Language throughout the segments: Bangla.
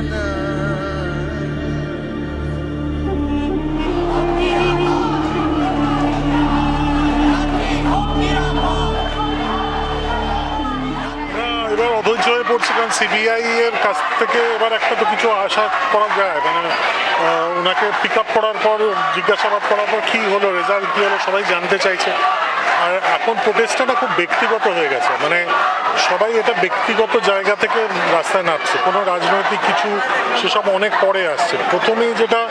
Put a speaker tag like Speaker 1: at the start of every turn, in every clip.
Speaker 1: হ্যাঁ, অধৈর্য হয়ে পড়ছে কারণ সিবিআই এর কাছ থেকে এবার একটা তো কিছু আশা করা যায়। মানে ওনাকে পিক আপ করার পর, জিজ্ঞাসাবাদ করার পর কী হলো রেজাল্ট কী হলো, সবাই জানতে চাইছে। আর এখন প্রোটেস্টটা খুব ব্যক্তিগত হয়ে গেছে। মানে সবাই এটা ব্যক্তিগত জায়গা থেকে রাস্তায় নামছে। কোনো রাজনৈতিক কিছু সেসব অনেক পরে আসছে। প্রথমেই যেটা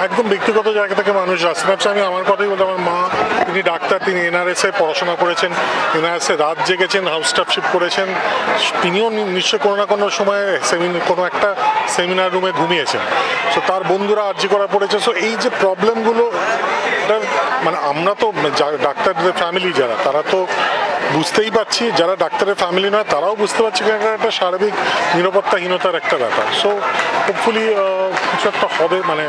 Speaker 1: একদম ব্যক্তিগত জায়গা থেকে মানুষ রাস্তায় নামছে আমি আমার কথাই বলতে আমার মা, তিনি ডাক্তার, তিনি এনআরএসে পড়াশোনা করেছেন এনআরএসে রাত জেগেছেন হাউস স্টাফশিপ করেছেন, তিনিও নি- নিশ্চয়ই কোনো না কোনো সময় সেমিনার কোনো একটা সেমিনার রুমে ঘুমিয়েছেন। সো তার বন্ধুরা আর্জি করা পড়েছে। সো এই যে প্রবলেমগুলো মানে আমরা তো যা- ডাক্তারদের ফ্যামিলি যারা, তারা তো বুঝতেই পারছি, যারা ডাক্তারের ফ্যামিলি নয়, তারাও বুঝতে পারছি এটা একটা সার্বিক নিরাপত্তাহীনতার একটা ব্যাপার। সো হোপফুলি কিছু একটা হবে মানে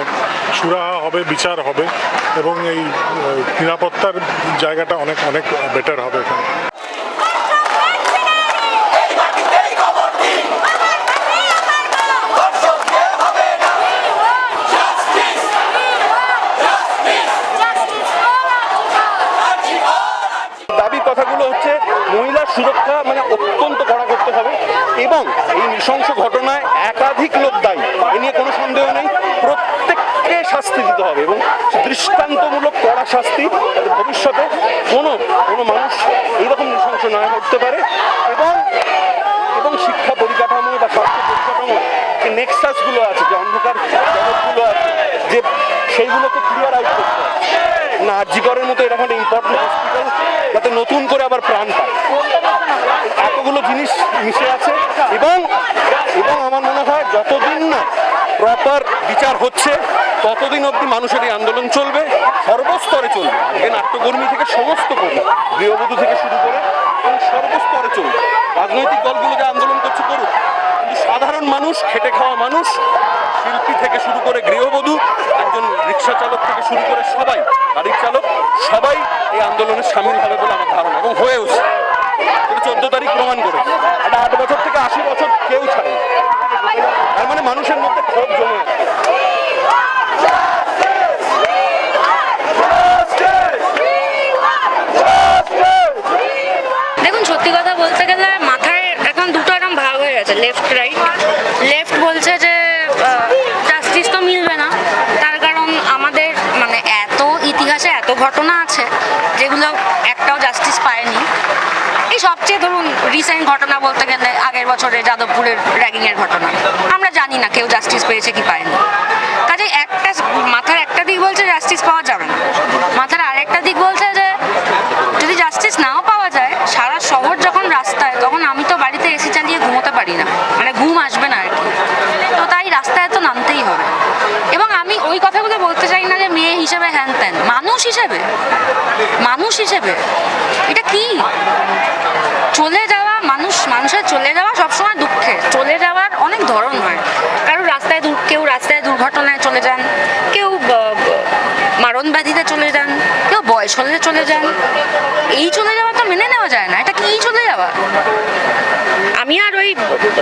Speaker 1: সুরাহা হবে, বিচার হবে, এবং এই নিরাপত্তার জায়গাটা অনেক অনেক বেটার হবে এখানে
Speaker 2: দাবি কথাগুলো হচ্ছে মহিলার সুরক্ষা মানে অত্যন্ত কড়া করতে হবে এবং এই নৃশংস ঘটনায় একাধিক লোক দায়ী। এ নিয়ে কোনো সন্দেহ নেই। প্রত্যেককে শাস্তি দিতে হবে এবং দৃষ্টান্তমূলক কড়া শাস্তি যাতে ভবিষ্যতে কোনো কোনো মানুষ এইরকম নৃশংস না করতে পারে এবং এবং শিক্ষা পরিকাঠামো বা স্বাস্থ্য পরিকাঠামো, যে নেক্সাসগুলো আছে, যে অন্ধকার জগৎগুলো আছে, যে সেইগুলোকে ক্লিয়ার আউট করতে হবে। না আর্জিকরের মতো এরকম একটা ইম্পর্টেন্ট হসপিটাল যাতে নতুন করে আবার প্রাণ পায়। এতগুলো জিনিস মিশে আছে, এবং এবং আমার মনে হয় যতদিন না প্রপার বিচার হচ্ছে, ততদিন অবধি মানুষের এই আন্দোলন চলবে, সর্বস্তরে চলবে। আজকে নাট্যকর্মী থেকে সমস্ত কর্মী, গৃহবধূ থেকে শুরু করে এবং সর্বস্তরে চলবে। রাজনৈতিক দলগুলো যে আন্দোলন করছে সাধারণ মানুষ, খেটে খাওয়া মানুষ, শিল্পী থেকে শুরু করে গৃহবধূ, একজন রিক্সা চালক থেকে শুরু করে সবাই, গাড়ির চালক, সবাই এই আন্দোলনে সামিল হবে বলে আমার ধারণা এবং হয়েওছে এটা চোদ্দ তারিখ প্রমাণ করে এটা আট বছর থেকে আশি বছর কেউ ছাড়ে তার মানে মানুষের মধ্যে ক্ষোভ জমে আছে।
Speaker 3: দেখুন সত্যি কথা বলতে গেলে মাথায় এখন দুটো এরকম ভাগ হয়ে গেছে লেফট রাইট লেফট বলছে যে জাস্টিস তো মিলবে না। তার কারণ আমাদের মানে এত ইতিহাসে এত ঘটনা আছে, যেগুলো একটাও জাস্টিস পায়নি। এই সবচেয়ে ধরুন রিসেন্ট ঘটনা বলতে গেলে আগের বছরে যাদবপুরের র্যাগিংয়ের ঘটনা। আমরা জানি না কেউ জাস্টিস পেয়েছে কি পায়নি। কাজে একটা মাথার একটা দিক বলছে জাস্টিস পাওয়া যাবে না। মাথার আরেকটা দিক বলছে যে যদি জাস্টিস নাও পাওয়া যায় সারা শহর যখন রাস্তায় তখন আমি তো বাড়িতে এসি চালিয়ে ঘুমোতে পারি না। মানে ঘুম আসবে না আর কি। তো তাই রাস্তায় তো নামতেই হবে। এবং আমি ওই কথাগুলো বলতে চাই না যে মেয়ে হিসেবে হ্যান ত্যান। মানুষ হিসেবে? মানুষ হিসেবে? এটা কি? চলে যাওয়া মানুষ, মানুষের চলে যাওয়া সবসময় দুঃখে চলে যাওয়ার অনেক ধরন হয়। কারও রাস্তায় কেউ রাস্তায় দুর্ঘটনায় চলে যান, কেউ ব- ব- মারণ ব্যাধিতে চলে যান, কেউ বয়স হলে চলে যান। এই চলে যাওয়া তো মেনে নেওয়া যায় না। এটা কি চলে যাওয়া? আমি আর ওই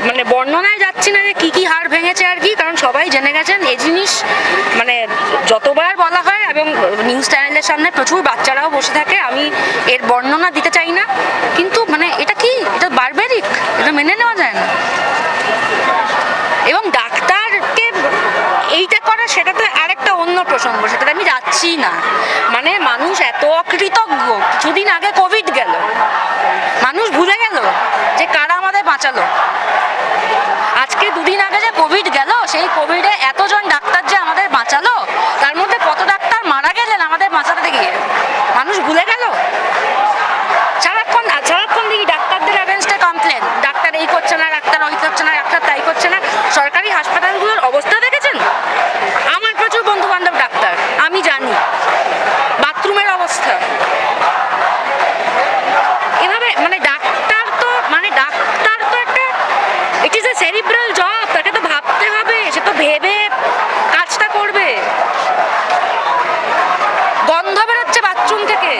Speaker 3: মানে বর্ণনায় যাচ্ছি না যে কি কি হাড় ভেঙেছে আর কি, কারণ সবাই জেনে গেছেন এই জিনিস মানে যতবার বলা হয় এবং নিউজ চ্যানেলের সামনে প্রচুর বাচ্চারাও বসে থাকে, আমি এর বর্ণনা দিতে চাই না, কিন্তু মানে এটা কি, এটা বারবেরিক, এটা মেনে নেওয়া যায় না। এবং ডাক্তারকে এইটা করা সেটা তো আরেকটা অন্য প্রসঙ্গ, সেটাতে আমি যাচ্ছি না। মানে মানুষ এত অকৃতজ্ঞ, কিছুদিন আগে কোভিড গেল। মানুষ ভুলে গেল বাঁচালো। আজকে দুদিন আগে যে কোভিড গেল, সেই কোভিডে এতজন ডাক্তার যে আমাদের বাঁচালো, তার মধ্যে কত ডাক্তার মারা গেলেন আমাদের বাঁচাতে গিয়ে? মানুষ ভুলে গেল? সারাক্ষণ সারাক্ষণ দেখি ডাক্তারদের অ্যাগেনস্টে কমপ্লেন ডাক্তার এই করছে না, ডাক্তার ওই করছে না, ডাক্তার তাই করছে না। সরকারি হাসপাতালগুলোর অবস্থা দেখেছেন আমার প্রচুর বন্ধু বান্ধব ডাক্তার আমি জানি বাথরুমের অবস্থা এভাবে মানে ডাক্তার তো মানে ডাক্তার তো একটা it is a cerebral job তাকে তো ভাবতে হবে সে তো ভেবে কাজটা করবে গন্ধ বেরোচ্ছে বাথরুম থেকে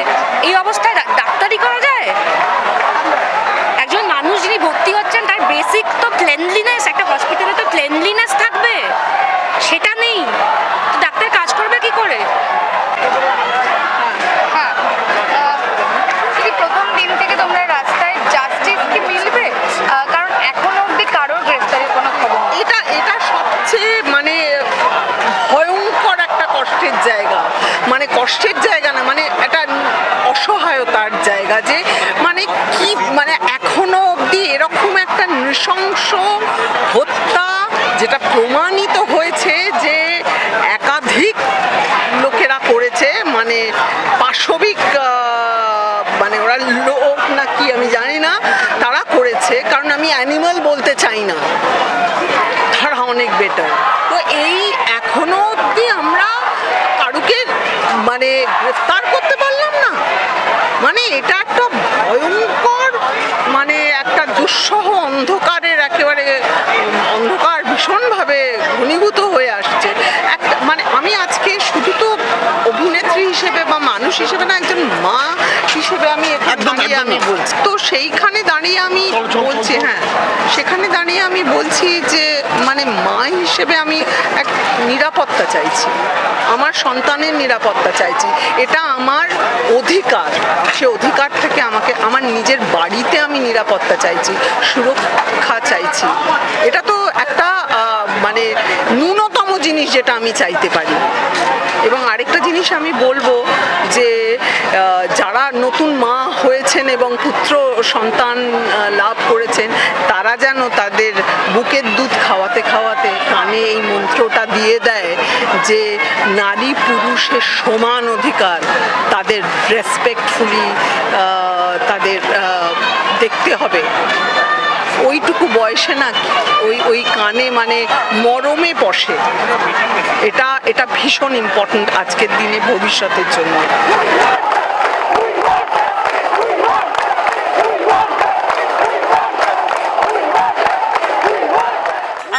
Speaker 3: এই অবস্থায় ডা- ডাক্তারি করা যায় একজন মানুষ যিনি ভর্তি হচ্ছেন তার বেসিক তো ক্লেনলিনেস একটা হসপিটালে তো ক্লেনলিনেস থাকবে সেটা নেই তো ডাক্তার কাজ করবে কি করে
Speaker 4: হ্যাঁ আহ, কি প্রথম দিন থেকে তোমরা রাস্তায় জাস্টিস কি মিলবে আহ, কারণ এখনও অবধি কারোর জায়গা মানে কষ্টের জায়গা না মানে একটা অসহায়তার জায়গা যে মানে কি মানে এখনও অবধি এরকম একটা নৃশংস হত্যা যেটা প্রমাণিত হয়েছে যে একাধিক লোকেরা করেছে মানে পাশবিক মানে ওরা লোক না কি আমি জানি না, তারা করেছে, কারণ আমি অ্যানিমাল বলতে চাই না। তারা অনেক বেটার তো এই এখনও অবধি আমরা কারুকে মানে গ্রেফতার করতে পারলাম না মানে এটা একটা ভয়ঙ্কর মানে একটা দুঃসহ অন্ধকারের একেবারে উম, অন্ধকার ভীষণভাবে ঘনীভূত হয়ে আসছে একটা মানে আমি আজকে শুধু তো অভিনেত্রী হিসেবে বা মানুষ হিসেবে না একজন মা হিসেবে আমি দাঁড়িয়ে আমি বলছি। তো সেইখানে দাঁড়িয়ে আমি বলছি হ্যাঁ সেখানে দাঁড়িয়ে আমি বলছি যে মানে মা হিসেবে আমি এক নিরাপত্তা চাইছি। আমার সন্তানের নিরাপত্তা চাইছি। এটা আমার অধিকার। সে অধিকার থেকে আমাকে আমার নিজের বাড়িতে আমি নিরাপত্তা চাইছি সুরক্ষা চাইছি। এটা তো একটা আহ, মানে ন্যূনতম জিনিস যেটা আমি চাইতে পারি। এবং আরেকটা জিনিস আমি বলব যে যারা নতুন মা হয়েছেন এবং পুত্র সন্তান লাভ করেছেন, তারা যেন তাদের বুকের দুধ খাওয়াতে খাওয়াতে কানে এই মন্ত্রটা দিয়ে দেয় যে, নারী পুরুষের সমান অধিকার, তাদের রেসপেক্টফুলি তাদের দেখতে হবে। ওইটুকু বয়সে না ওই ওই কানে মানে মরমে বসে। এটা এটা ভীষণ ইম্পর্ট্যান্ট আজকের দিনে, ভবিষ্যতের জন্য।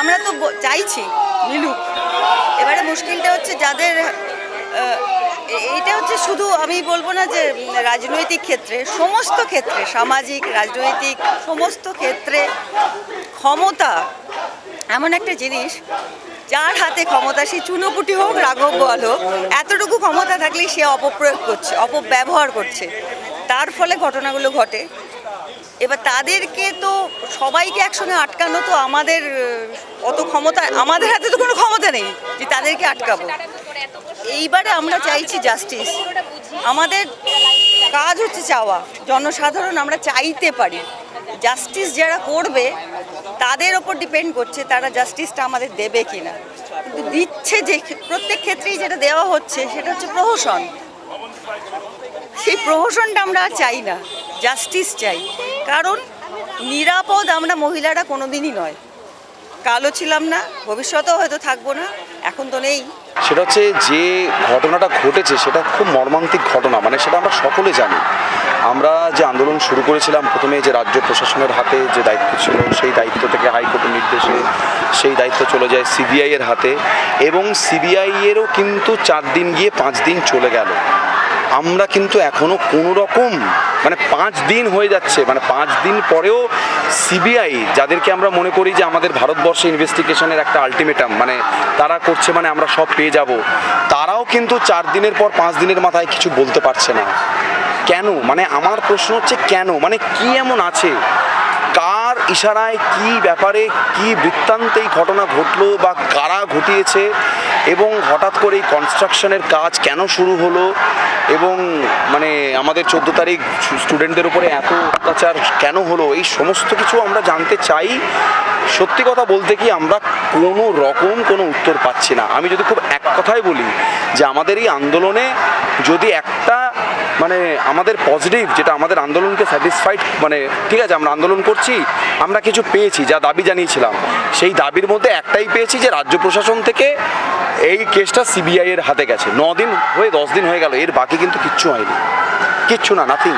Speaker 5: আমরা তো চাইছি, মিলুক। এবারে মুশকিলটা হচ্ছে যাদের এইটা হচ্ছে শুধু আমি বলব না যে রাজনৈতিক ক্ষেত্রে, সমস্ত ক্ষেত্রে, সামাজিক, রাজনৈতিক, সমস্ত ক্ষেত্রে ক্ষমতা এমন একটা জিনিস, যার হাতে ক্ষমতা, সে চুনোপুটি হোক, রাঘব বল হোক, এতটুকু ক্ষমতা থাকলেই সে অপপ্রয়োগ করছে, অপব্যবহার করছে। তার ফলে ঘটনাগুলো ঘটে। এবার তাদেরকে তো সবাইকে একসঙ্গে আটকানো তো আমাদের অত ক্ষমতা, আমাদের হাতে তো কোনো ক্ষমতা নেই যে তাদেরকে আটকাবো। এইবারে আমরা চাইছি জাস্টিস আমাদের কাজ হচ্ছে চাওয়া। জনসাধারণ আমরা চাইতে পারি। জাস্টিস যারা করবে, তাদের ওপর ডিপেন্ড করছে তারা জাস্টিসটা আমাদের দেবে কি না কিন্তু দিচ্ছে যে, প্রত্যেক ক্ষেত্রেই যেটা দেওয়া হচ্ছে, সেটা হচ্ছে প্রহসন। সেই প্রহসনটা আমরা আর চাই না। জাস্টিস চাই। কারণ নিরাপদ আমরা মহিলারা কোনোদিনই নয়। কালো ছিলাম না, ভবিষ্যতেও হয়তো থাকব না, এখন তো নেই।
Speaker 6: সেটা হচ্ছে যে ঘটনাটা ঘটেছে, সেটা খুব মর্মান্তিক ঘটনা মানে সেটা আমরা সকলে জানি। আমরা যে আন্দোলন শুরু করেছিলাম, প্রথমে যে রাজ্য প্রশাসনের হাতে যে দায়িত্ব ছিল, সেই দায়িত্ব থেকে হাইকোর্টের নির্দেশে সেই দায়িত্ব চলে যায় সিবিআইয়ের হাতে এবং সিবিআইয়েরও কিন্তু চার দিন গিয়ে পাঁচ দিন চলে গেল। আমরা কিন্তু এখনও কোনো রকম মানে পাঁচ দিন হয়ে যাচ্ছে মানে পাঁচ দিন পরেও সিবিআই, যাদেরকে আমরা মনে করি যে আমাদের ভারতবর্ষে ইনভেস্টিগেশনের একটা আলটিমেটাম মানে তারা করছে মানে আমরা সব পেয়ে যাব, তারাও কিন্তু চার দিনের পর পাঁচ দিনের মাথায় কিছু বলতে পারছে না। কেন? মানে আমার প্রশ্ন হচ্ছে কেন? মানে কি এমন আছে? ইশারায় কি ব্যাপারে কি বৃত্তান্তে এই ঘটনা ঘটলো বা কারা ঘটিয়েছে এবং হঠাৎ করে এই কনস্ট্রাকশনের কাজ কেন শুরু হলো এবং মানে আমাদের চোদ্দ তারিখ স্টুডেন্টদের উপরে এত অত্যাচার কেন হলো, এই সমস্ত কিছু আমরা জানতে চাই। সত্যি কথা বলতে কি আমরা কোনো রকম কোনো উত্তর পাচ্ছি না। আমি যদি খুব এক কথায় বলি যে আমাদের এই আন্দোলনে যদি একটা মানে আমাদের পজিটিভ যেটা আমাদের আন্দোলনকে স্যাটিসফাইড মানে ঠিক আছে, আমরা আন্দোলন করছি, আমরা কিছু পেয়েছি, যা দাবি জানিয়েছিলাম। সেই দাবির মধ্যে একটাই পেয়েছি যে রাজ্য প্রশাসন থেকে এই কেসটা সিবিআই এর হাতে গেছে। ন দিন হয়ে, দশ দিন হয়ে গেল, এর বাকি কিন্তু কিচ্ছু হয়নি। কিচ্ছু না নাথিং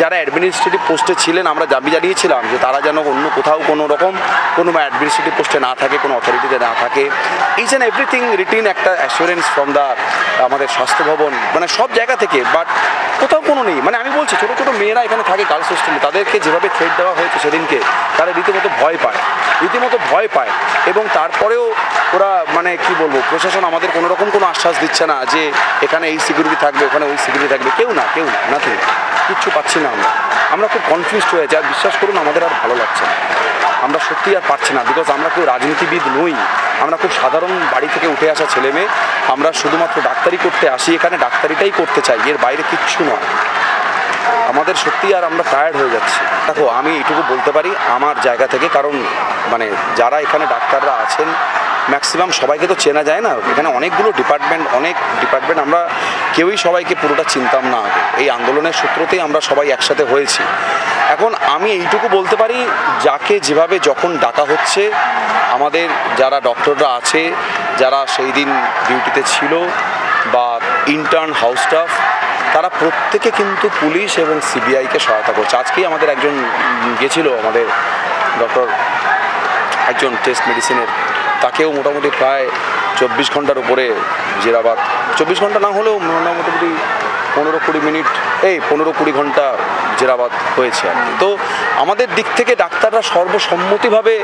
Speaker 6: যারা অ্যাডমিনিস্ট্রেটিভ পোস্টে ছিলেন, আমরা দাবি জানিয়েছিলাম যে তারা যেন অন্য কোথাও কোনো রকম কোনো অ্যাডমিনিস্ট্রেটিভ পোস্টে না থাকে, কোনো অথরিটিতে না থাকে। ইজ অ্যান্ড এভরিথিং রিটিন একটা অ্যাসুরেন্স ফ্রম দ্য আমাদের স্বাস্থ্য ভবন মানে সব জায়গা থেকে বাট কোথাও কোনো নেই। মানে আমি বলছি, ছোটো ছোটো মেয়েরা এখানে থাকে গার্লস হোস্টেলে তাদেরকে যেভাবে থ্রেট দেওয়া হয়েছে সেদিনকে, তারা রীতিমতো ভয় পায়, রীতিমতো ভয় পায়। এবং তারপরেও ওরা মানে কি বলব, প্রশাসন আমাদের কোনো রকম কোনো আশ্বাস দিচ্ছে না যে এখানে এই সিকিউরিটি থাকবে, ওখানে ওই সিকিউরিটি থাকবে। কেউ না কেউ না নাথিং কিচ্ছু পাচ্ছি না। না আমরা আমরা খুব কনফিউজড হয়ে যাই। বিশ্বাস করুন, আমাদের আর ভালো লাগছে না। আমরা সত্যি আর পারছি না বিকজ আমরা কেউ রাজনীতিবিদ নই। আমরা খুব সাধারণ বাড়ি থেকে উঠে আসা ছেলে মেয়ে আমরা শুধুমাত্র ডাক্তারি করতে আসি। এখানে ডাক্তারিটাই করতে চাই। এর বাইরে কিচ্ছু নয়। আমাদের সত্যি আর আমরা টায়ার্ড হয়ে যাচ্ছি। দেখো, আমি এইটুকু বলতে পারি আমার জায়গা থেকে, কারণ মানে যারা এখানে ডাক্তাররা আছেন ম্যাক্সিমাম সবাইকে তো চেনা যায় না। এখানে অনেকগুলো ডিপার্টমেন্ট অনেক ডিপার্টমেন্ট আমরা কেউই সবাইকে পুরোটা চিনতাম না আগে। এই আন্দোলনের সূত্রতেই আমরা সবাই একসাথে হয়েছি। এখন আমি এইটুকু বলতে পারি, যাকে যেভাবে যখন ডাকা হচ্ছে, আমাদের যারা ডক্টররা আছে, যারা সেই দিন ডিউটিতে ছিল, বা ইন্টার্ন হাউস স্টাফ তারা প্রত্যেকে কিন্তু পুলিশ এবং সিবিআইকে সহায়তা করছে। আজকেই আমাদের একজন গেছিল, আমাদের ডক্টর একজন টেস্ট মেডিসিনের তাকেও মোটামুটি প্রায় চব্বিশ ঘণ্টার উপরে জিরাবাদ চব্বিশ ঘণ্টা না হলেও মোটামুটি পনেরো কুড়ি মিনিট, এই পনেরো কুড়ি ঘণ্টা জেরাবাদ হয়েছে আর। তো আমাদের দিক থেকে ডাক্তাররা সর্বসম্মতিভাবে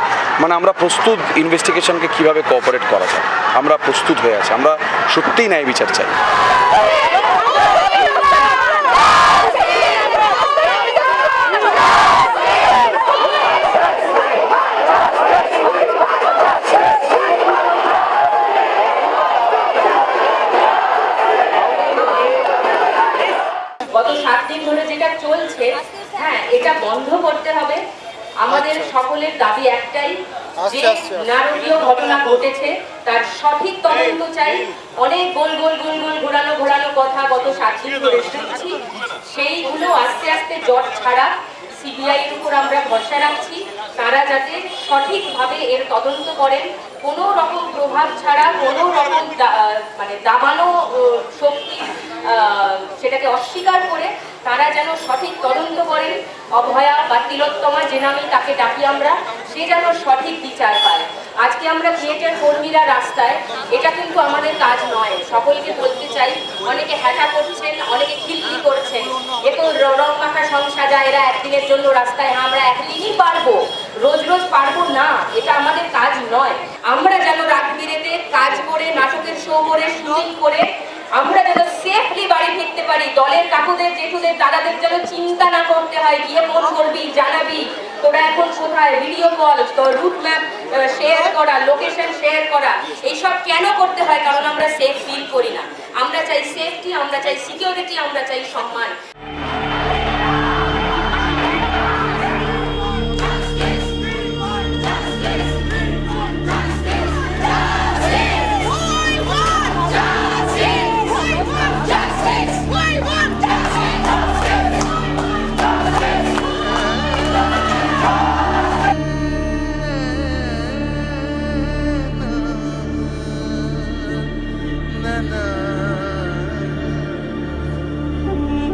Speaker 6: মানে আমরা প্রস্তুত ইনভেস্টিগেশনকে কীভাবে কোঅপারেট করা যায়? আমরা প্রস্তুত হয়ে আছি। আমরা সত্যিই ন্যায় বিচার চাই
Speaker 7: গত সাত দিন ধরে যেটা চলছে হ্যাঁ এটা বন্ধ করতে হবে। আমাদের সকলের দাবি একটাই যে নারকীয় ঘটনা ঘটেছে তার সঠিক তদন্ত চাই। অনেক গোল গোল গোল গোল ঘোরানো ঘোরানো কথা গত দিন ধরে শুনছি। সেইগুলো আস্তে আস্তে জট ছাড়া উপর আমরা ভরসা রাখছি। তারা যাতে সঠিকভাবে এর তদন্ত করেন। কোনো রকম প্রভাব ছাড়া কোনো রকম মানে দাবানো শক্তি আহ, সেটাকে অস্বীকার করে তারা যেন সঠিক তদন্ত করেন অভয়া বা তিলোত্তমা যে নামে তাকে ডাকি আমরা সে যেন সঠিক বিচার পায়। আজকে আমরা থিয়েটার কর্মীরা রাস্তায় এটা কিন্তু আমাদের কাজ নয়। সকলকে বলতে চাই অনেকে হ্যাটা করছেন অনেকে খিললি করছেন। এ তো র- মাখা সংসাজা এরা একদিনের জন্য রাস্তায় হ্যাঁ, আমরা একদিনই পারব। রোজ রোজ পারব না এটা আমাদের কাজ নয়। আমরা যেন রাত বিরেতে কাজ করে নাটকের শো করে শুটিং করে আমরা যেন দাদাদের যেন চিন্তা না করতে হয়, গিয়ে ফোন করবি, জানাবি। তোরা এখন কোথায়? Video call route map share করা লোকেশন শেয়ার করা। এইসব কেন করতে হয়? কারণ আমরা সেফ ফিল করি না। আমরা চাই সেফটি আমরা চাই সিকিউরিটি আমরা চাই সম্মান।